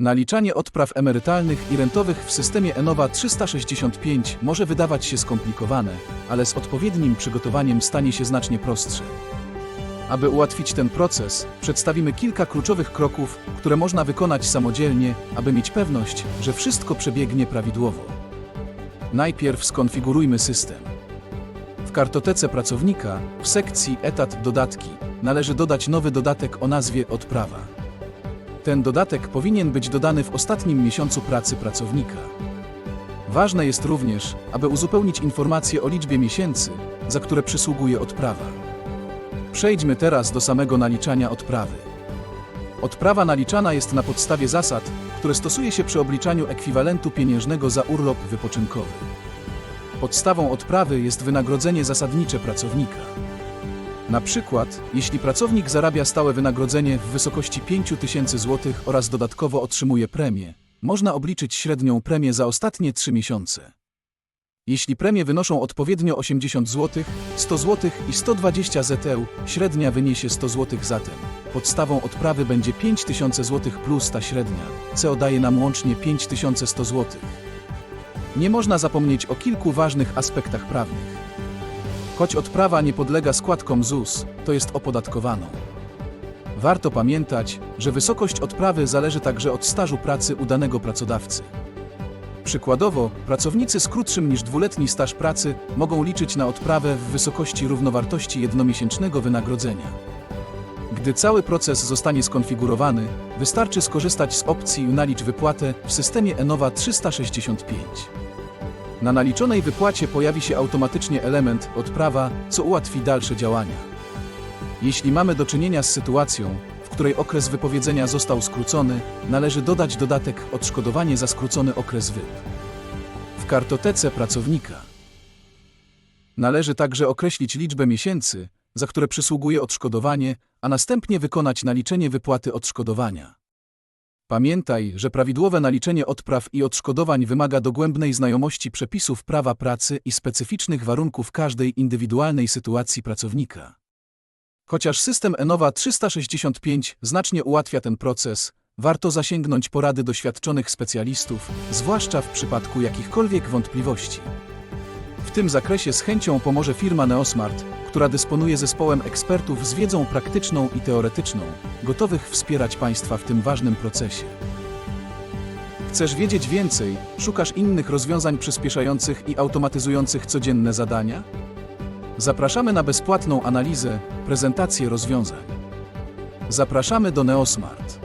Naliczanie odpraw emerytalnych i rentowych w systemie ENOWA 365 może wydawać się skomplikowane, ale z odpowiednim przygotowaniem stanie się znacznie prostsze. Aby ułatwić ten proces, przedstawimy kilka kluczowych kroków, które można wykonać samodzielnie, aby mieć pewność, że wszystko przebiegnie prawidłowo. Najpierw skonfigurujmy system. W kartotece pracownika, w sekcji Etat Dodatki, należy dodać nowy dodatek o nazwie Odprawa. Ten dodatek powinien być dodany w ostatnim miesiącu pracy pracownika. Ważne jest również, aby uzupełnić informacje o liczbie miesięcy, za które przysługuje odprawa. Przejdźmy teraz do samego naliczania odprawy. Odprawa naliczana jest na podstawie zasad, które stosuje się przy obliczaniu ekwiwalentu pieniężnego za urlop wypoczynkowy. Podstawą odprawy jest wynagrodzenie zasadnicze pracownika. Na przykład, jeśli pracownik zarabia stałe wynagrodzenie w wysokości 5000 zł oraz dodatkowo otrzymuje premię, można obliczyć średnią premię za ostatnie 3 miesiące. Jeśli premie wynoszą odpowiednio 80 zł, 100 zł i 120 ZEU, średnia wyniesie 100 zł zatem. Podstawą odprawy będzie 5000 zł plus ta średnia, co daje nam łącznie 5100 zł. Nie można zapomnieć o kilku ważnych aspektach prawnych. Choć odprawa nie podlega składkom ZUS, to jest opodatkowaną. Warto pamiętać, że wysokość odprawy zależy także od stażu pracy u danego pracodawcy. Przykładowo, pracownicy z krótszym niż dwuletni staż pracy mogą liczyć na odprawę w wysokości równowartości jednomiesięcznego wynagrodzenia. Gdy cały proces zostanie skonfigurowany, wystarczy skorzystać z opcji Nalicz wypłatę w systemie ENOWA 365. Na naliczonej wypłacie pojawi się automatycznie element odprawa, co ułatwi dalsze działania. Jeśli mamy do czynienia z sytuacją, w której okres wypowiedzenia został skrócony, należy dodać dodatek odszkodowanie za skrócony okres wyp. W kartotece pracownika należy także określić liczbę miesięcy, za które przysługuje odszkodowanie, a następnie wykonać naliczenie wypłaty odszkodowania. Pamiętaj, że prawidłowe naliczenie odpraw i odszkodowań wymaga dogłębnej znajomości przepisów prawa pracy i specyficznych warunków każdej indywidualnej sytuacji pracownika. Chociaż system ENOWA 365 znacznie ułatwia ten proces, warto zasięgnąć porady doświadczonych specjalistów, zwłaszcza w przypadku jakichkolwiek wątpliwości. W tym zakresie z chęcią pomoże firma Neosmart, która dysponuje zespołem ekspertów z wiedzą praktyczną i teoretyczną, gotowych wspierać Państwa w tym ważnym procesie. Chcesz wiedzieć więcej? Szukasz innych rozwiązań przyspieszających i automatyzujących codzienne zadania? Zapraszamy na bezpłatną analizę, prezentację rozwiązań. Zapraszamy do Neosmart.